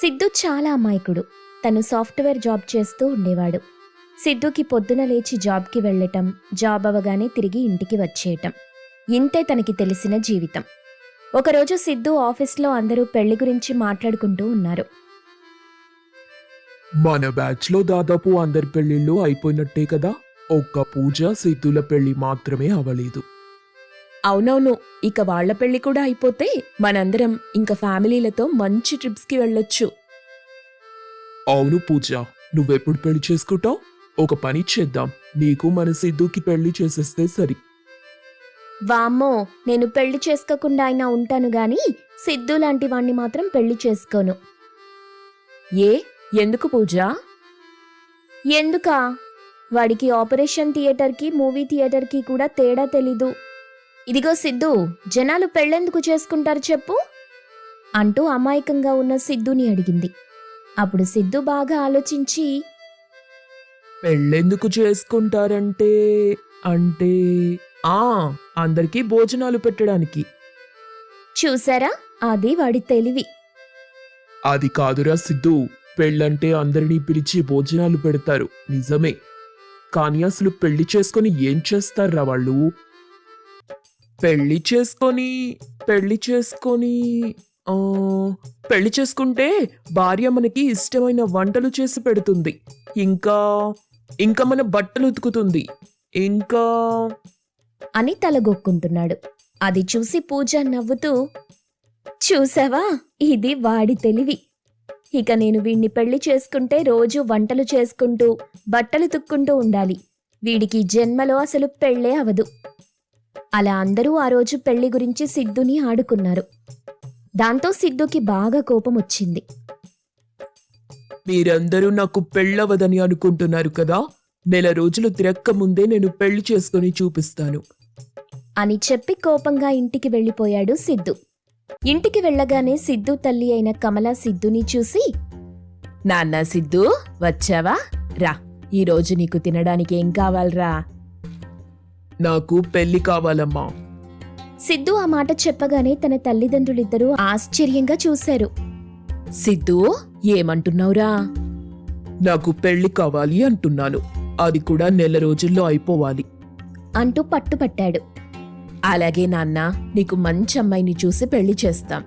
సిద్ధు చాలా అమాయకుడు. తను సాఫ్ట్వేర్ జాబ్ చేస్తూ ఉండేవాడు. సిద్ధుకి పొద్దున లేచి జాబ్కి వెళ్ళటం జాబ్ అవగానే తిరిగి ఇంటికి వచ్చేయటం. ఇంతే తనకి తెలిసిన జీవితం. ఒకరోజు సిద్ధు ఆఫీస్లో అందరూ పెళ్ళి గురించి మాట్లాడుకుంటూ ఉన్నారు. మన బ్యాచ్లో దాదాపు అందరి పెళ్ళిళ్ళు అయిపోయినట్టే కదా? ఒక్క పూజ సిద్ధుల పెళ్ళి మాత్రమే అవలేదు అవునవును ఇక వాళ్ళ పెళ్ళి కూడా అయిపోతే మనందరం ఇంకా ఫ్యామిలీలతో మంచి ట్రిప్స్కి వెళ్ళొచ్చు. అవును పూజ నువ్వెప్పుడు పెళ్ళి చేసుకుంటావు? ఒక పని చేద్దాం నీకు మన సిద్ధుకి పెళ్ళి చేసేస్తే సరి. వామ్మో నేను పెళ్ళి చేసుకోకుండా అయినా ఉంటాను గాని సిద్ధు లాంటి వాణ్ణి మాత్రం పెళ్ళి చేసుకోను. ఏ? ఎందుకు పూజ? ఎందుకా? వాడికి ఆపరేషన్ థియేటర్కి మూవీ థియేటర్కి కూడా తేడా తెలీదు. ఇదిగో సిద్ధు జనాలు పెళ్ళెందుకు చేసుకుంటారు చెప్పు? అంటూ అమాయకంగా ఉన్న సిద్ధుని అడిగింది. అప్పుడు సిద్ధు బాగా ఆలోచించి పెళ్ళెందుకు చేసుకుంటారంటే అంటే ఆ అందరికీ భోజనాలు పెట్టడానికి. చూసారా? అది వాడి తెలివి. అది కాదురా సిద్ధు పెళ్ళంటే అందరినీ పిలిచి భోజనాలు పెడతారు నిజమే. కానీ అసలు పెళ్ళి చేసుకొని ఏం చేస్తారా వాళ్ళు? పెళ్ళి చేసుకొని పెళ్ళి చేసుకొని పెళ్ళి చేసుకుంటే భార్య మనకి ఇష్టమైన వంటలు చేసి పెడుతుంది. ఇంకా ఇంకా మన బట్టలు ఉతుకుతుంది. ఇంకా అని తలగొక్కుంటున్నాడు. అది చూసి పూజ నవ్వుతూ చూసావా? ఇది వాడి తెలివి. ఇక నేను వీణ్ణి పెళ్ళి చేసుకుంటే రోజు వంటలు చేసుకుంటూ బట్టలు తుక్కుంటూ ఉండాలి. వీడికి జన్మలో అసలు పెళ్ళే అవదు. అలా అందరూ ఆ రోజు పెళ్ళి గురించి సిద్ధుని ఆడుకున్నారు. దాంతో సిద్ధుకి బాగా కోపం వచ్చింది మీరందరూ నాకు పెళ్ళవదని అనుకుంటున్నారు కదా? నెల రోజులు తిరక్క ముందే నేను పెళ్ళి చేసుకొని చూపిస్తాను. అని చెప్పి కోపంగా ఇంటికి వెళ్ళిపోయాడు సిద్ధు. ఇంటికి వెళ్ళగానే సిద్ధు తల్లి అయిన కమల సిద్ధుని చూసి నాన్న సిద్ధు వచ్చావా? రా. ఈరోజు నీకు తినడానికి ఏం కావాలరా? నాకు పెళ్ళి కావాలమ్మా. సిద్ధు ఆ మాట చెప్పగానే తన తల్లిదండ్రులిద్దరూ ఆశ్చర్యంగా చూశారు. సిద్ధు ఏమంటున్నావురా? నాకు పెళ్ళి కావాలి అంటున్నాను. అది కూడా నెల రోజుల్లో అయిపోవాలి. అంటూ పట్టుపట్టాడు. అలాగే నాన్న నీకు మంచి అమ్మాయిని చూసి పెళ్ళి చేస్తాం.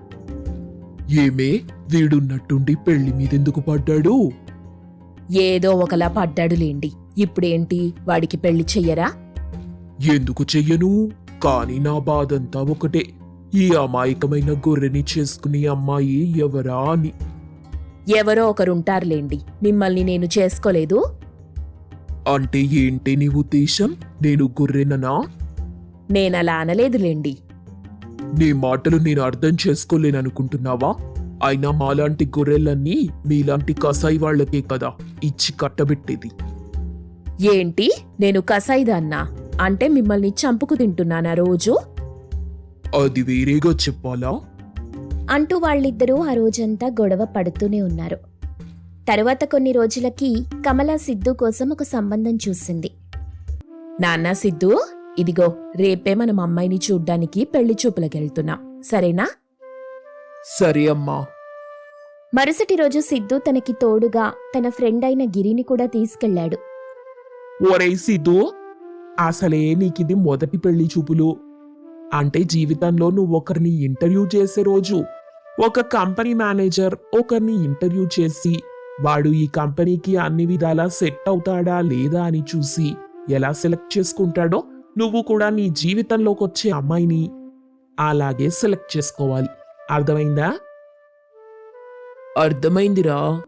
ఏమే? వీడున్నట్టుండి పెళ్ళి మీదెందుకు పడ్డాడు? ఏదో ఒకలా పడ్డాడులేండి. ఇప్పుడేంటి? వాడికి పెళ్ళి చెయ్యరా? ఎందుకు చెయ్యను? కానీ నా బాధంతా ఒకటే. ఈ అమాయకమైన గొర్రెని చేసుకునే అమ్మాయి ఎవరా అని. ఎవరో ఒకరుంటారులేండి. మిమ్మల్ని నేను చేసుకోలేదు? అంటే ఏంటి నీ ఉద్దేశం? నేను గొర్రెననా? నేనలా అనలేదులేండి. నీ మాటలు నేను అర్థం చేసుకోలేననుకుంటున్నావా? అయినా మాలాంటి గొర్రెలన్నీ మీలాంటి కసాయి వాళ్ళకే కదా. ఇచ్చి కట్టబెట్టేది. ఏంటి? నేను కసాయిదాన్నా? అంటే మిమ్మల్ని చంపుకు తింటున్నానా రోజు? అది వేరేగా చెప్పాలా? అంటూ వాళ్ళిద్దరూ ఆ రోజంతా గొడవ పడుతూనే ఉన్నారు. తరువాత కొన్ని రోజులకి కమల సిద్ధు కోసం ఒక సంబంధం చూసింది. నాన్న సిద్ధు ఇదిగో రేపే మనం అమ్మాయిని చూడ్డానికి పెళ్ళి చూపులకెళ్తున్నాం సరేనా? సరే అమ్మా. మరుసటి రోజు సిద్ధు తనకి తోడుగా తన ఫ్రెండ్ అయిన గిరిని కూడా తీసుకెళ్ళాడు. ఒరే సిద్ధు అసలే నీకిది మొదటి పెళ్ళి చూపులు. అంటే జీవితంలో నువ్వు ఒకరిని ఇంటర్వ్యూ చేసే రోజు ఒక కంపెనీ మేనేజర్ ఒకరిని ఇంటర్వ్యూ చేసి వాడు ఈ కంపెనీకి అన్ని విధాలా సెట్ అవుతాడా లేదా అని చూసి ఎలా సెలెక్ట్ చేసుకుంటాడో నువ్వు కూడా నీ జీవితంలోకి వచ్చే అమ్మాయిని అలాగే సెలెక్ట్ చేసుకోవాలి. అర్థమైందా? అర్థమైందిరా.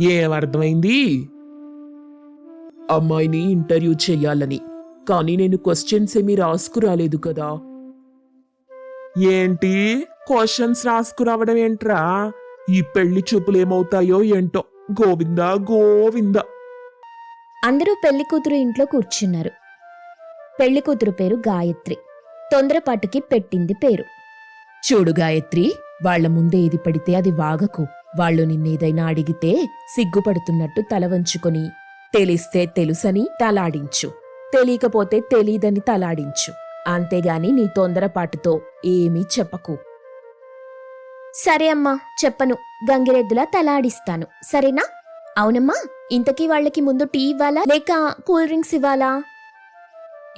ఏమర్థమైంది అమ్మాయిని ఇంటర్వ్యూ చెయ్యాలని కానీ నేను క్వశ్చన్స్ ఏమీ రాసుకురాలేదు కదా. ఏంటి? క్వశ్చన్స్ రాసుకురావడం ఏంట్రా? ఈ పెళ్ళి చూపులు ఏమవుతాయో ఏంటో. గోవిందా గోవిందా. అందరూ పెళ్ళి కూతురు ఇంట్లో కూర్చున్నారు. పెళ్ళి కూతురు పేరు గాయత్రి. తొందరపాటుకి పెట్టింది పేరు. చూడు గాయత్రి వాళ్ళ ముందే ఏది పడితే అది వాగకు. వాళ్ళు నిన్నేదైనా అడిగితే సిగ్గుపడుతున్నట్టు తల వంచుకొని తెలిస్తే తెలుసని తలాడించు. తెలియకపోతే తెలీదని తలాడించు. అంతేగాని నీ తొందరపాటుతో ఏమీ చెప్పకు. సరే అమ్మా చెప్పను. గంగిరెద్దులా తలాడిస్తాను. సరేనా? అవునమ్మా ఇంతకీ వాళ్ళకి ముందు టీ ఇవ్వాలా? లేక కూల్ డ్రింక్స్ ఇవ్వాలా?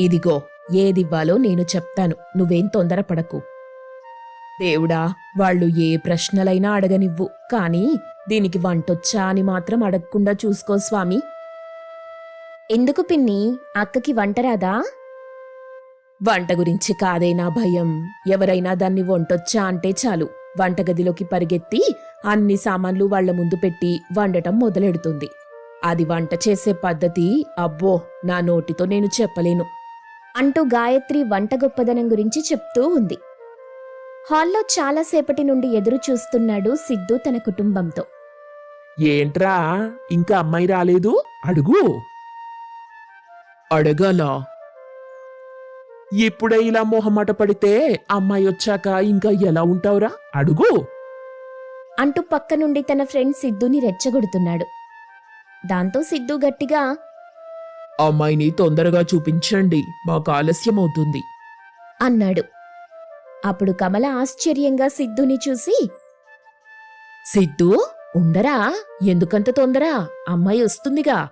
ఇదిగో ఏదివ్వాలో నేను చెప్తాను. నువ్వేం తొందరపడకు. దేవుడా వాళ్ళు ఏ ప్రశ్నలైనా అడగనివ్వు. కానీ దీనికి వంటొచ్చా అని మాత్రం అడగకుండా చూసుకో స్వామి. ఎందుకు పిన్ని? అక్కకి వంట రాదా? వంట గురించి కాదే నా భయం. ఎవరైనా దాన్ని వంటొచ్చా అంటే చాలు. వంటగదిలోకి పరిగెత్తి అన్ని సామాన్లు వాళ్ళ ముందు పెట్టి వండటం మొదలెడుతుంది. అది వంట చేసే పద్ధతి అబ్బో నా నోటితో నేను చెప్పలేను. అంటూ గాయత్రి వంట గొప్పదనం గురించి చెప్తూ ఉంది. హాల్లో చాలాసేపటి నుండి ఎదురు చూస్తున్నాడు సిద్ధు తన కుటుంబంతో. ఏంట్రా? ఇంకా అమ్మాయి రాలేదు? అడుగు. అడగాలా. ఇప్పుడే ఇలా మొహమాట పడితే అమ్మాయి వచ్చాక ఇంకా ఎలా ఉంటావురా? అడుగు. అంటూ పక్క నుండి తన ఫ్రెండ్ సిద్ధుని రెచ్చగొడుతున్నాడు. దాంతో సిద్ధు గట్టిగా అమ్మాయిని తొందరగా చూపించండి మాకు ఆలస్యం అవుతుంది అన్నాడు. అప్పుడు కమల ఆశ్చర్యంగా సిద్ధుని చూసి సిద్ధు ఉండరా? ఎందుకంత తొందర? అమ్మాయి వస్తుందిగా.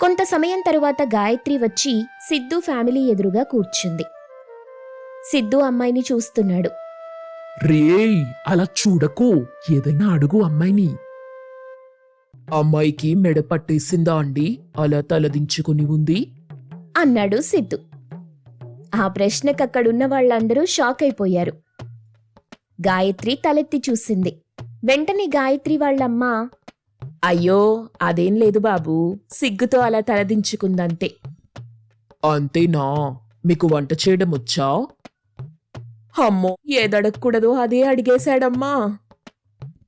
కొంత సమయం తరువాత గాయత్రి వచ్చి సిద్ధు ఫ్యామిలీ ఎదురుగా కూర్చుంది. సిద్ధు అమ్మాయిని చూస్తున్నాడు. రేయ్ అలా చూడకు. ఏదైనా అడుగు అమ్మాయిని. అమ్మాయికి మెడ పట్టేసిందా అండి? అలా తలదించుకుని ఉంది. అన్నాడు సిద్ధు. ఆ ప్రశ్నకక్కడున్న వాళ్ళందరూ షాక్ అయిపోయారు. గాయత్రి తలెత్తి చూసింది. వెంటనే గాయత్రి వాళ్ళమ్మ అయ్యో అదేం లేదు బాబు. సిగ్గుతో అలా తలదించుకుందంతే. అంతేనా? మీకు వంట చేయడం వచ్చా? అమ్మో ఏదడగకూడదో అదే అడిగేశాడమ్మా.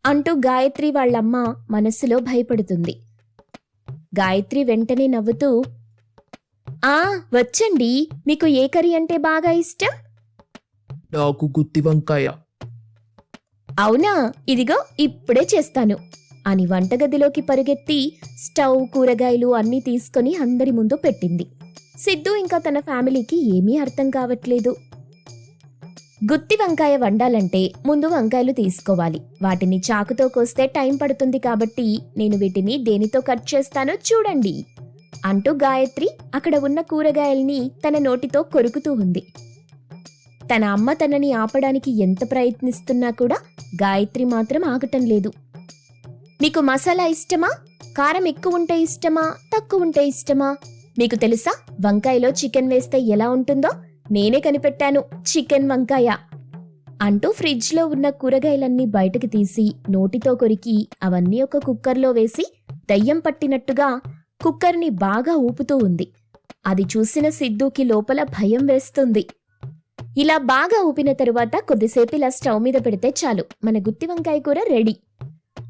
అంటూ గాయత్రి వాళ్ళమ్మ మనస్సులో భయపడుతుంది. గాయత్రి వెంటనే నవ్వుతూ ఆ వచ్చండి. మీకు ఏ కర్రీ అంటే బాగా ఇష్టం? నాకు గుత్తి వంకాయ. అవునా. ఇదిగో ఇప్పుడే చేస్తాను. అని వంటగదిలోకి పరుగెత్తి స్టవ్ కూరగాయలు అన్నీ తీసుకొని అందరి ముందు పెట్టింది. సిద్ధు ఇంకా తన ఫ్యామిలీకి ఏమీ అర్థం కావట్లేదు. గుత్తి వంకాయ వండాలంటే ముందు వంకాయలు తీసుకోవాలి. వాటిని చాకుతో కోస్తే టైం పడుతుంది కాబట్టి నేను వీటిని దేనితో కట్ చేస్తానో చూడండి అంటూ గాయత్రి అక్కడ ఉన్న కూరగాయల్ని తన నోటితో కొరుకుతూ ఉంది. తన అమ్మ తనని ఆపడానికి ఎంత ప్రయత్నిస్తున్నా కూడా గాయత్రి మాత్రం ఆగటం లేదు. మీకు మసాలా ఇష్టమా? కారం ఎక్కువ ఉంటే ఇష్టమా? తక్కువ ఉంటే ఇష్టమా? మీకు తెలుసా వంకాయలో చికెన్ వేస్తే ఎలా ఉంటుందో? నేనే కనిపెట్టాను చికెన్ వంకాయ అంటూ ఫ్రిడ్జ్లో ఉన్న కూరగాయలన్నీ బయటకు తీసి నోటితో కొరికి అవన్నీ ఒక కుక్కర్లో వేసి దయ్యం పట్టినట్టుగా కుక్కర్ని బాగా ఊపుతూ ఉంది. అది చూసిన సిద్ధూకి లోపల భయం వేస్తుంది. ఇలా బాగా ఊపిన తరువాత కొద్దిసేపు ఇలా స్టవ్ మీద పెడితే చాలు. మన గుత్తి వంకాయ కూర రెడీ.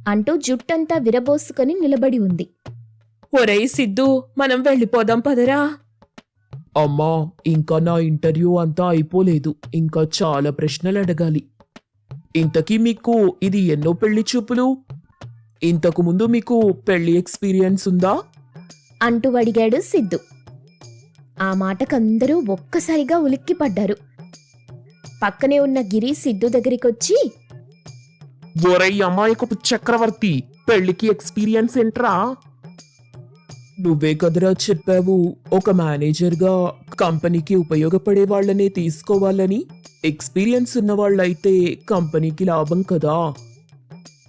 అంటూ జుట్టంతా విరబోసుకొని నిలబడి ఉంది. ఒరేయ్ సిద్ధు మనం వెళ్ళిపోదాం పదరా? అమ్మా ఇంకా నా ఇంటర్వ్యూ అంతా అయిపోలేదు. ఇంకా చాలా ప్రశ్నలు అడగాలి. ఇంతకీ మీకు ఇది ఎన్నో పెళ్ళి చూపులు? ఇంతకు ముందు మీకు పెళ్ళి ఎక్స్పీరియన్స్ ఉందా? అంటూ అడిగాడు సిద్ధు. ఆ మాటకందరూ ఒక్కసారిగా ఉలిక్కిపడ్డారు. పక్కనే ఉన్న గిరి సిద్ధు దగ్గరికొచ్చి ఒరై అమాయకపు చక్రవర్తి పెళ్ళికి ఎక్స్పీరియన్స్ ఏంట్రా? నువ్వే కదరా చెప్పావు ఒక మేనేజర్గా కంపెనీకి ఉపయోగపడే వాళ్ళనే తీసుకోవాలని? ఎక్స్పీరియన్స్ ఉన్న వాళ్ళైతే కంపెనీకి లాభం కదా?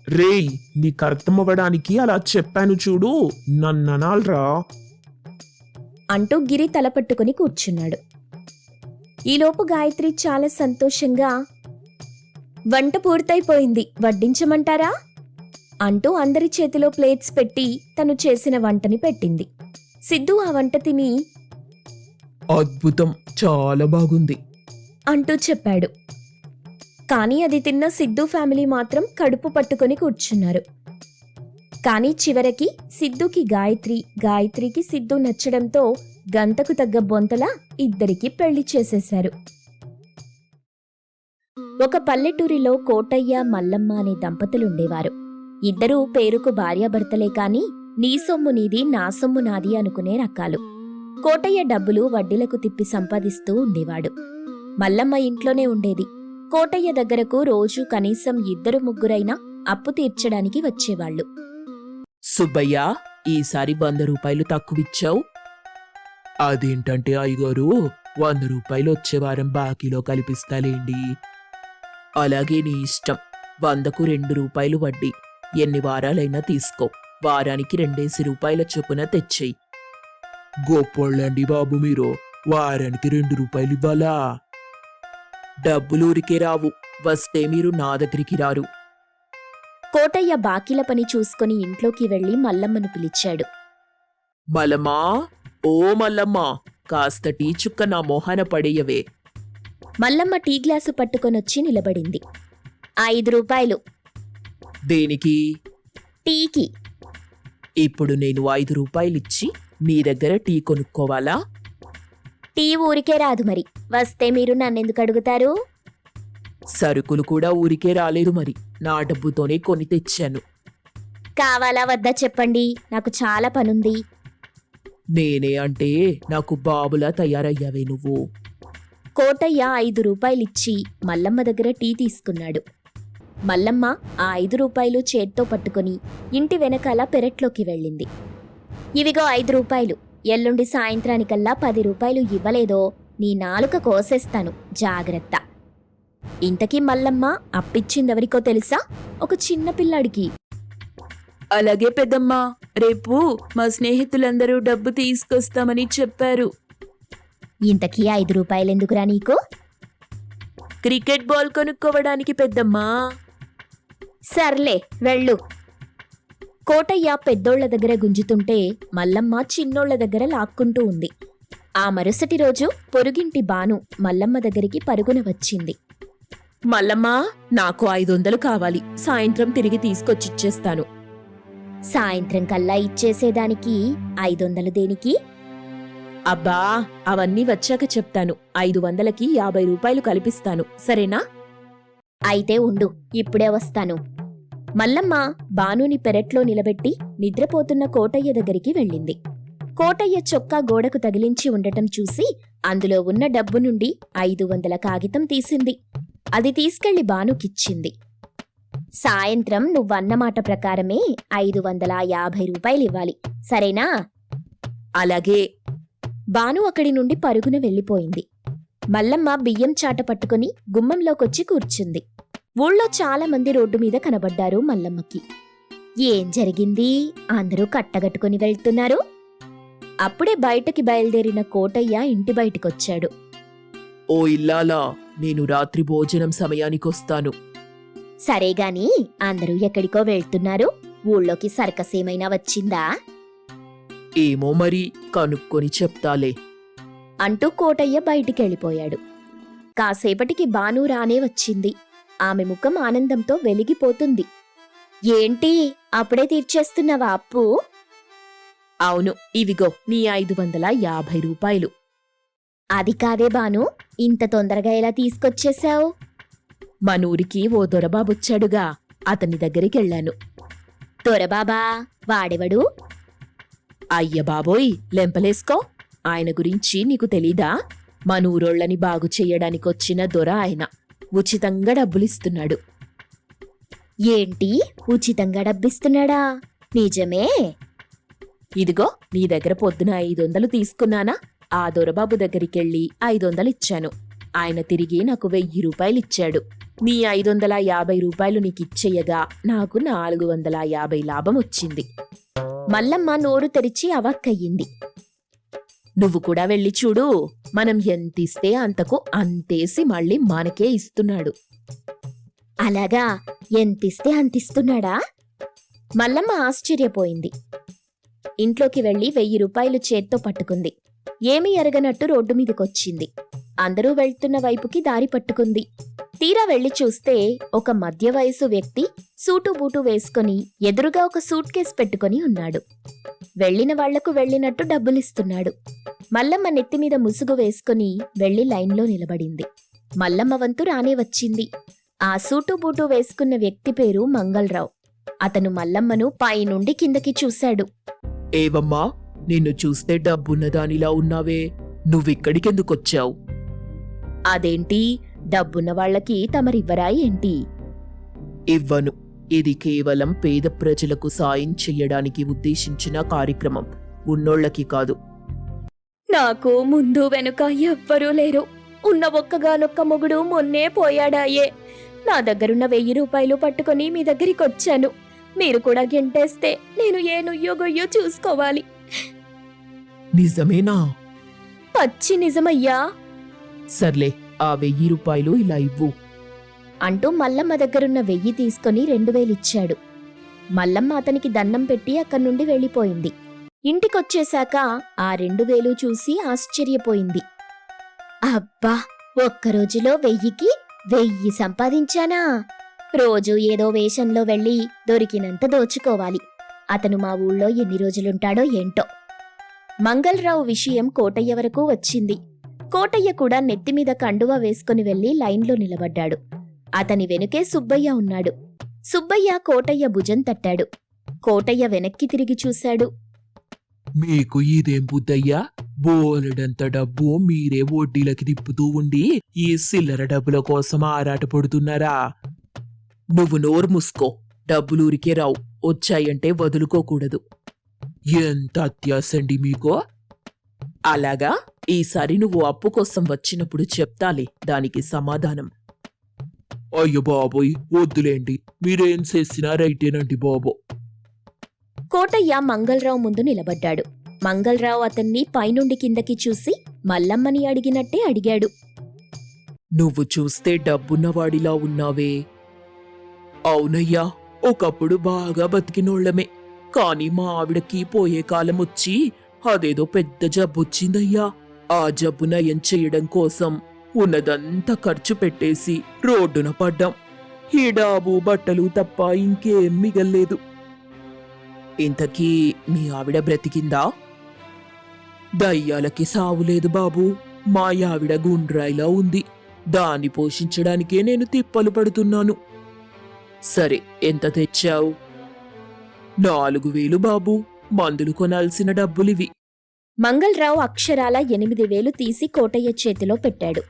రేయ్ నీకు అర్థమవ్వడానికి అలా చెప్పాను చూడు నన్ననాల్రా? అంటూ గిరి తలపట్టుకుని కూర్చున్నాడు. ఈలోపు గాయత్రి చాలా సంతోషంగా వంట పూర్తయిపోయింది. వడ్డించమంటారా? అంటూ అందరి చేతిలో ప్లేట్స్ పెట్టి తను చేసిన వంటని పెట్టింది. సిద్ధు ఆ వంట తిని అద్భుతం చాలా బాగుంది అంటూ చెప్పాడు. కానీ అది తిన్న సిద్ధు ఫ్యామిలీ మాత్రం కడుపు పట్టుకొని కూర్చున్నారు. కానీ చివరికి సిద్ధుకి గాయత్రి గాయత్రికి సిద్ధు నచ్చడంతో గంతకు తగ్గ బొంతలా ఇద్దరికి పెళ్ళి చేసేశారు. ఒక పల్లెటూరిలో కోటయ్య మల్లమ్మ అనే దంపతులుండేవారు. ఇద్దరూ పేరుకు భార్యాభర్తలే కాని నీ సొమ్ము నీది నా సొమ్ము నాది అనుకునే రకాలు. కోటయ్య డబ్బులు వడ్డీలకు తిప్పి సంపాదిస్తూ ఉండేవాడు. మల్లమ్మ ఇంట్లోనే ఉండేది. కోటయ్య దగ్గరకు రోజు కనీసం ఇద్దరు ముగ్గురైనా అప్పు తీర్చడానికి వచ్చేవాళ్ళు. సుబ్బయ్య ఈసారి వంద రూపాయలు తక్కువిచ్చావు? అదేంటంటే అయ్యగారు వంద రూపాయలు వచ్చే వారం బాకీలో కల్పిస్తాలేండి. అలాగే నీ ఇష్టం. వందకు రెండు రూపాయలు వడ్డీ. ఎన్ని వారాలైనా తీసుకో. వారానికి రెండేసి రూపాయల చొప్పున తెచ్చేయి. గొప్పోళ్ళండి బాబు మీరు. వారానికి రెండు రూపాయలు ఇవ్వాలా? డబ్బులు ఊరికే రావు. వస్తే మీరు నా దగ్గరికి రారు. కోటయ్య బాకీల పని చూసుకుని ఇంట్లోకి వెళ్ళి మల్లమ్మను పిలిచాడు. మలమా ఓ మల్లమ్మా! కాస్త టీ చుక్క నా మొహాన పడేయవే. మల్లమ్మ టీ గ్లాసు పట్టుకొనొచ్చి నిలబడింది. ఐదు రూపాయలు. దేనికి? టీకి. ఇప్పుడు నేను ఐదు రూపాయలిచ్చి నీ దగ్గర టీ కొనుక్కోవాలా? టీ ఊరికే రాదు మరి. వస్తే మీరు నన్నెందుకు అడుగుతారు? సరుకులు కూడా ఊరికే రాలేదు మరి. నా డబ్బుతోనే కొని తెచ్చాను. కావాలా వద్దా చెప్పండి. నాకు చాలా పనుంది. నేనే అంటే నాకు బాబులా తయారయ్యావే నువ్వు. కోటయ్య ఐదు రూపాయలిచ్చి మల్లమ్మ దగ్గర టీ తీసుకున్నాడు. మల్లమ్మ ఆ ఐదు రూపాయలు చేత్తో పట్టుకుని ఇంటి వెనకాల పెరట్లోకి వెళ్ళింది. ఇవిగో ఐదు రూపాయలు. ఎల్లుండి సాయంత్రానికల్లా పది రూపాయలు ఇవ్వలేదో నీ నాలుక కోసేస్తాను. జాగ్రత్త. ఇంతకీ మల్లమ్మ అప్పిచ్చిందెవరికో తెలుసా? ఒక చిన్న పిల్లాడికి. అలాగే పెద్దమ్మా రేపు మా స్నేహితులందరూ డబ్బు తీసుకొస్తామని చెప్పారు. ఇంతకీ ఐదు రూపాయలెందుకురా నీకు? క్రికెట్ బాల్ కొనుక్కోవడానికి పెద్దమ్మా. సర్లే వెళ్ళు. కోటయ్య పెద్దోళ్ళ దగ్గర గుంజుతుంటే మల్లమ్మ చిన్నోళ్ళ దగ్గర లాక్కుంటూ ఉంది. ఆ మరుసటి రోజు పొరుగింటి బాను మల్లమ్మ దగ్గరికి పరుగున వచ్చింది. మల్లమ్మ నాకు ఐదు వందలు కావాలి. సాయంత్రం తిరిగి తీసుకొచ్చిచ్చేస్తాను. సాయంత్రం కల్లా ఇచ్చేసేదానికి ఐదొందలు దేనికి? అబ్బా అవన్నీ వచ్చాక చెప్తాను. ఐదు వందలకి యాభై రూపాయలు కల్పిస్తాను. సరేనా? అయితే ఉండు ఇప్పుడే వస్తాను. మల్లమ్మ బానుని పెరట్లో నిలబెట్టి నిద్రపోతున్న కోటయ్య దగ్గరికి వెళ్ళింది. కోటయ్య చొక్కా గోడకు తగిలించి ఉండటం చూసి అందులో ఉన్న డబ్బు నుండి ఐదు వందల కాగితం తీసింది. అది తీసుకెళ్ళి బానుకిచ్చింది సాయంత్రం నువ్వన్నమాట ప్రకారమే ఐదు వందల యాభై రూపాయలివ్వాలి. సరేనా? అలాగే బాను అక్కడి నుండి పరుగున వెళ్ళిపోయింది. మల్లమ్మ బియ్యం చాట పట్టుకుని గుమ్మంలోకొచ్చి కూర్చుంది. ఊళ్ళో చాలా మంది రోడ్డు మీద కనబడ్డారు మల్లమ్మకి. ఏం జరిగింది? అందరూ కట్టగట్టుకుని వెళ్తున్నారు? అప్పుడే బయటకి బయలుదేరిన కోటయ్య ఇంటి బయటికొచ్చాడు. ఓ ఇల్లాలా నేను రాత్రి భోజనం సమయానికొస్తాను. సరేగాని అందరూ ఎక్కడికో వెళ్తున్నారు. ఊళ్ళోకి సర్కస్ ఏమైనా వచ్చిందా? ఏమో మరి కనుక్కొని చెప్తాలే. అంటూ కోటయ్య బయటికెళ్ళిపోయాడు. కాసేపటికి బాను రానే వచ్చింది. ఆమె ముఖం ఆనందంతో వెలిగిపోతుంది. ఏంటి? అప్పుడే తీర్చేస్తున్నావా అప్పు? అవును ఇవిగో నీ ఐదు వందల యాభై రూపాయలు. అది కాదే బాను ఇంత తొందరగా ఎలా తీసుకొచ్చేశావు? మనూరికి ఓ దొరబాబొచ్చాడుగా అతని దగ్గరికెళ్ళాను. దొరబాబా వాడెవడు? అయ్య బాబోయ్ లెంపలేసుకో. ఆయన గురించి నీకు తెలీదా? మనూరోళ్ళని బాగు చెయ్యడానికొచ్చిన దొర ఆయన. ఉచితంగా డబ్బులిస్తున్నాడు. ఏంటి? ఉచితంగా డబ్బిస్తున్నాడా? నిజమే? ఇదిగో నీ దగ్గర పొద్దున ఐదు వందలు తీసుకున్నానా? ఆ దొరబాబు దగ్గరికెళ్ళి ఐదు వందలు ఇచ్చాను ఆయన తిరిగి నాకు వెయ్యి రూపాయలు ఇచ్చాడు నీ ఐదు వందల యాభై రూపాయలు నీకు ఇచ్చేయగా నాకు నాలుగు వందల యాభై లాభం వచ్చింది మల్లమ్మ నోరు తెరిచి అవక్కయ్యింది. నువ్వు కూడా వెళ్ళి చూడు మనం ఎంతిస్తే అంతకు అంతేసి మళ్ళీ మనకే ఇస్తున్నాడు. అలాగా ఎంతిస్తే అంతిస్తున్నాడా? మల్లమ్మ ఆశ్చర్యపోయింది. ఇంట్లోకి వెళ్ళి వెయ్యి రూపాయలు చేత్తో పట్టుకుంది. ఏమీ ఎరగనట్టు రోడ్డు మీదకొచ్చింది. అందరూ వెళ్తున్న వైపుకి దారి పట్టుకుంది. తీరా వెళ్ళి చూస్తే ఒక మధ్య వయసు వ్యక్తి సూటు బూటు వేసుకుని ఎదురుగా ఒక సూట్ కేస్ పెట్టుకుని ఉన్నాడు. వెళ్ళిన వాళ్ళకు వెళ్ళినట్టు డబ్బులిస్తున్నాడు. మల్లమ్మ నెత్తిమీద ముసుగు వేసుకుని వెళ్ళి లైన్లో నిలబడింది. మల్లమ్మ వంతు రానే వచ్చింది. ఆ సూటు బూటు వేసుకున్న వ్యక్తి పేరు మంగళరావు. అతను మల్లమ్మను పైనుండి కిందకి చూశాడు. ఏవమ్మా నిన్ను చూస్తే డబ్బున్న దానిలా ఉన్నావే? నువ్విక్కడికెందుకొచ్చావు? అదేంటి? డబ్బున్న వాళ్ళకి తమరివ్వరా ఏంటి? ఇవ్వను. ఇది కేవలం పేద ప్రజలకు సాయం చెయ్యడానికి ఉద్దేశించిన కార్యక్రమం. ఉన్నోళ్ళకి కాదు. నాకు ముందు వెనుక ఎవ్వరూ లేరు. ఉన్న ఒక్కగానొక్క మొగుడు మొన్నే పోయాడాయే. నా దగ్గరున్న వెయ్యి రూపాయలు పట్టుకొని మీ దగ్గరికి వచ్చాను మీరు కూడా గెంటేస్తే నేను ఏ నుయ్యో గొయ్యో చూసుకోవాలి. నిజమేనా? పచ్చి నిజమయ్యా. సర్లే. ఆ వెయ్యి రూపాయలు ఇలా ఇవ్వు. అంటూ మల్లమ్మ దగ్గరున్న వెయ్యి తీసుకొని రెండు వేలిచ్చాడు మల్లమ్మ అతనికి దండం పెట్టి అక్కడి నుండి వెళ్ళిపోయింది. ఇంటికొచ్చేశాక ఆ రెండు వేలు చూసి ఆశ్చర్యపోయింది. అబ్బా! ఒక్క రోజులో వెయ్యికి వెయ్యి సంపాదించానా? రోజు ఏదో వేషంలో వెళ్ళి దొరికినంత దోచుకోవాలి. అతను మా ఊళ్ళో ఎన్ని రోజులుంటాడో ఏంటో. మంగళరావు విషయం కోటయ్య వరకు వచ్చింది. కోటయ్య కూడా నెత్తిమీద కండువా వేసుకుని వెళ్ళి లైన్లో నిలబడ్డాడు. అతని వెనుకే సుబ్బయ్య ఉన్నాడు. సుబ్బయ్య కోటయ్య భుజం తట్టాడు. కోటయ్య వెనక్కి తిరిగి చూశాడు. మీకు ఇదేం బుద్ధయ్యా? బోలెడంత డబ్బు మీరే వడ్డీలకి తిప్పుతూ ఉండి ఈ సిల్లర డబ్బుల కోసం ఆరాట పడుతున్నారా? నువ్వు నోరు మూసుకో. డబ్బులూరికే రావు. వచ్చాయంటే వదులుకోకూడదు. ఎంత అత్యాసండి మీకో? అలాగా? ఈసారి నువ్వు అప్పు కోసం వచ్చినప్పుడు చెప్తాలే దానికి సమాధానం. అయ్యో బాబోయ్ వద్దులేండి. మీరేం చేసినా రైటేనండి బాబు. కోటయ్య మంగళరావు ముందు నిలబడ్డాడు. మంగళరావు అతన్ని పైనుండి కిందకి చూసి మల్లమ్మని అడిగినట్టే అడిగాడు. నువ్వు చూస్తే డబ్బున్నవాడిలా ఉన్నావే. అవునయ్యా ఒకప్పుడు బాగా బతికినోళ్ళమే కాని మా ఆవిడకి పోయే కాలం వచ్చి అదేదో పెద్ద జబ్బొచ్చిందయ్యా ఆ జబ్బు నయం చేయడం కోసం ఉన్నదంతా ఖర్చు పెట్టేసి రోడ్డున పడ్డాం. ఈ డాబు బట్టలు తప్ప ఇంకేం మిగల్లేదు. ఇంతకీ మీ ఆవిడ బ్రతికిందా? దయ్యాలకి సావులేదు బాబు. మా ఆవిడ గుండ్రాయిలా ఉంది. దాన్ని పోషించడానికే నేను తిప్పలు పడుతున్నాను. సరే ఎంత తెచ్చావు? నాలుగు వేలు బాబు. మందులు కొనాల్సిన డబ్బులివి. మంగళరావు అక్షరాల ఎనిమిది వేలు తీసి కోటయ్య చేతిలో పెట్టాడు.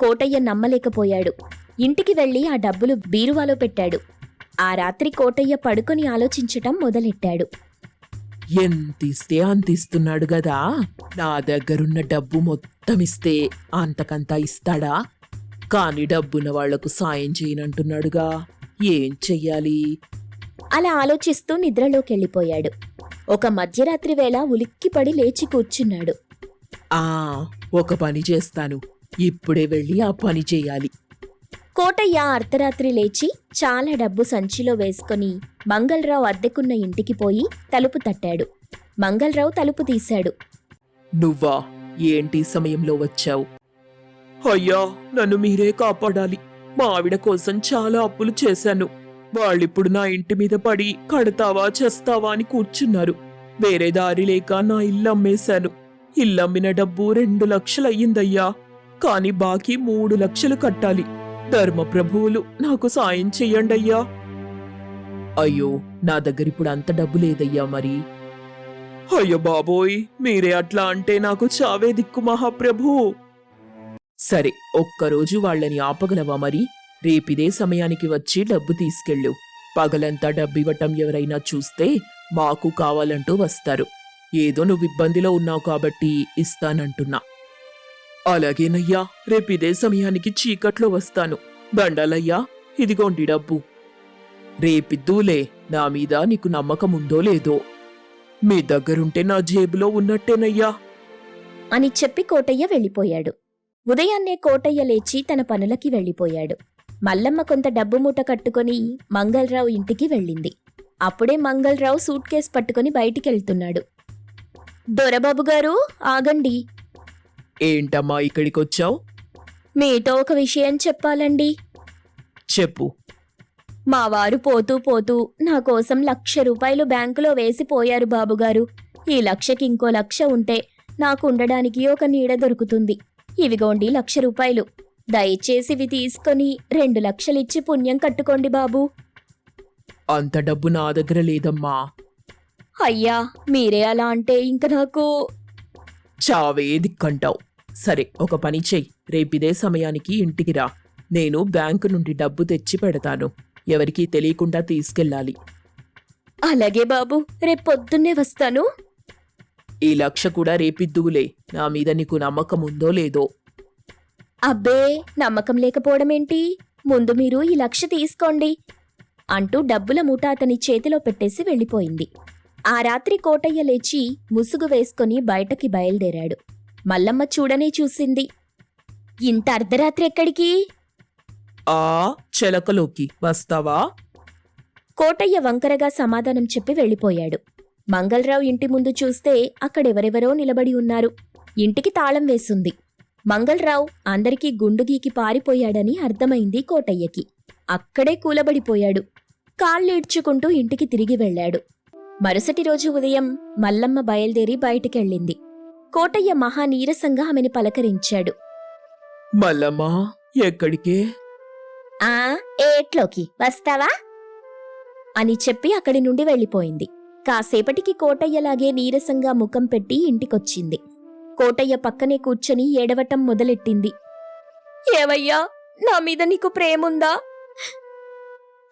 కోటయ్య నమ్మలేకపోయాడు. ఇంటికి వెళ్ళి ఆ డబ్బులు బీరువాలో పెట్టాడు. ఆ రాత్రి కోటయ్య పడుకొని ఆలోచించటం మొదలెట్టాడు. ఎంత ఇస్తే అంత ఇస్తున్నాడు గదా నా దగ్గరున్న డబ్బు మొత్తం ఇస్తే అంతకంతా ఇస్తాడా? కాని డబ్బున్న వాళ్ళకు సాయం చేయనంటున్నాడుగా ఏం చెయ్యాలి? అలా ఆలోచిస్తూ నిద్రలోకెళ్ళిపోయాడు. ఒక మధ్యరాత్రి వేళ ఉలిక్కిపడి లేచి కూర్చున్నాడు. ఆ ఒక పని చేస్తాను. ఇప్పుడే వెళ్ళి ఆ పని చేయాలి. కోటయ్య అర్ధరాత్రి లేచి చాలా డబ్బు సంచిలో వేసుకొని మంగళరావు అద్దెకున్న ఇంటికి పోయి తలుపు తట్టాడు. మంగళరావు తలుపు తీశాడు. నువ్వా? ఏంటి సమయంలో వచ్చావు? అయ్యా నన్ను మీరే కాపాడాలి. మా ఆవిడ కోసం చాలా అప్పులు చేశాను. వాళ్ళిప్పుడు నా ఇంటి మీద పడి కడతావా చేస్తావా అని కూర్చున్నారు. వేరే దారి లేక నా ఇల్లు అమ్మేశాను. ఇల్లమ్మిన డబ్బు రెండు లక్షలు అయ్యిందయ్యా కాని బాకీ మూడు లక్షలు కట్టాలి. ధర్మప్రభువులు నాకు సాయం చెయ్యండయ్యా. అయ్యో నా దగ్గర ఇప్పుడు అంత డబ్బు లేదయ్యా మరి. అయ్యో బాబోయ్ మీరే అట్లా అంటే నాకు చావే దిక్కు మహాప్రభు. సరే ఒక్కరోజు వాళ్ళని ఆపగలవా మరి? రేపిదే సమయానికి వచ్చి డబ్బు తీసుకెళ్ళు. పగలంతా డబ్బివ్వటం ఎవరైనా చూస్తే మాకు కావాలంటూ వస్తారు. ఏదో నువ్వు ఇబ్బందిలో ఉన్నావు కాబట్టి ఇస్తానంటున్నా. అలాగేనయ్యా రేపిదే సమయానికి చీకట్లో వస్తాను. దండాలయ్యా ఇదిగోండి డబ్బు. రేపిద్దులే నా మీద నీకు నమ్మకం ఉందో లేదో. మీ దగ్గరుంటే నా జేబులో ఉన్నట్టేనయ్యా. అని చెప్పి కోటయ్య వెళ్ళిపోయాడు. ఉదయాన్నే కోటయ్య లేచి తన పనులకి వెళ్ళిపోయాడు. మల్లమ్మ కొంత డబ్బు మూట కట్టుకొని మంగళరావు ఇంటికి వెళ్ళింది. అప్పుడే మంగళరావు సూట్ కేస్ పట్టుకొని బయటికెళ్తున్నాడు. దొరబాబు గారు ఆగండి. ఏంటమ్మా ఇక్కడికొచ్చావు? మీతో ఒక విషయం చెప్పాలండి. చెప్పు. మా వారు పోతూ పోతూ నా కోసం లక్ష రూపాయలు బ్యాంకులో వేసి పోయారు బాబుగారు ఈ లక్షకి ఇంకో లక్ష ఉంటే నాకు ఉండడానికి ఒక నీడ దొరుకుతుంది. ఇవిగోండి లక్ష రూపాయలు. దయచేసి ఇవి తీసుకొని రెండు లక్షలిచ్చి పుణ్యం కట్టుకోండి బాబు. అంత డబ్బు నా దగ్గర లేదమ్మా. అయ్యా మీరే అలా అంటే ఇంక నాకు చావే దిక్కంటావు సరే ఒక పని చెయ్యి రేపిదే సమయానికి ఇంటికి రా. నేను బ్యాంకు నుండి డబ్బు తెచ్చి పెడతాను. ఎవరికీ తెలియకుండా తీసుకెళ్ళాలి. అలాగే బాబు రేపు పొద్దున్నే వస్తాను. ఈ లక్ష కూడా రేపిద్దువులే. నా మీద నీకు నమ్మకం ఉందో లేదో. అబ్బే నమ్మకం లేకపోవడమేంటి? ముందు మీరు ఈ లక్ష తీసుకోండి అంటూ డబ్బుల మూట అతని చేతిలో పెట్టేసి వెళ్ళిపోయింది. ఆ రాత్రి కోటయ్య లేచి ముసుగు వేసుకొని బయటకి బయలుదేరాడు. మల్లమ్మ చూడనే చూసింది. ఇంత అర్ధరాత్రి ఎక్కడికి? ఆ చెలకలోకి వస్తావా? కోటయ్య వంకరగా సమాధానం చెప్పి వెళ్ళిపోయాడు. మంగళరావు ఇంటి ముందు చూస్తే అక్కడెవరెవరో నిలబడి ఉన్నారు. ఇంటికి తాళం వేసుంది. మంగళరావు అందరికీ గుండు గీకి పారిపోయాడని అర్థమైంది కోటయ్యకి. అక్కడే కూలబడిపోయాడు. కాళ్ళీడ్చుకుంటూ ఇంటికి తిరిగి వెళ్ళాడు. మరుసటి రోజు ఉదయం మల్లమ్మ బయలుదేరి బయటికెళ్ళింది. కోటయ్య మహా నీరసంగా ఆమెను పలకరించాడు. మల్లమ్మా ఎక్కడికే? ఆ ఏట్లోకి వస్తావా? అని చెప్పి అక్కడి నుండి వెళ్ళిపోయింది. కాసేపటికి కోటయ్యలాగే నీరసంగా ముఖం పెట్టి ఇంటికొచ్చింది. కోటయ్య పక్కనే కూర్చొని ఏడవటం మొదలెట్టింది. ఏవయ్యా నా మీద నీకు ప్రేముందా?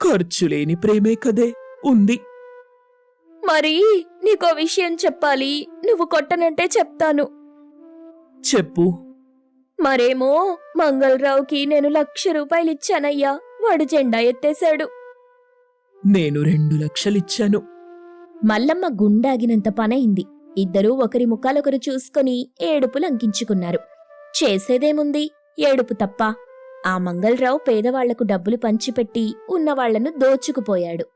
ఖర్చు లేని ప్రేమే కదే ఉంది. మరి నీకో విషయం చెప్పాలి నువ్వు కొట్టనంటే చెప్తాను. చెప్పు. మరేమో మంగళరావుకి నేను లక్ష రూపాయలు ఇచ్చానయ్యా వాడు జెండా ఎత్తేశాడు. నేను రెండు లక్షలిచ్చాను. మల్లమ్మ గుండాగినంత పనైంది ఇద్దరూ ఒకరి ముఖాలొకరు చూసుకొని ఏడుపు లంకించుకున్నారు చేసేదేముంది? ఏడుపు తప్ప. ఆ మంగళరావు పేదవాళ్ళకు డబ్బులు పంచిపెట్టి ఉన్నవాళ్ళను దోచుకుపోయాడు.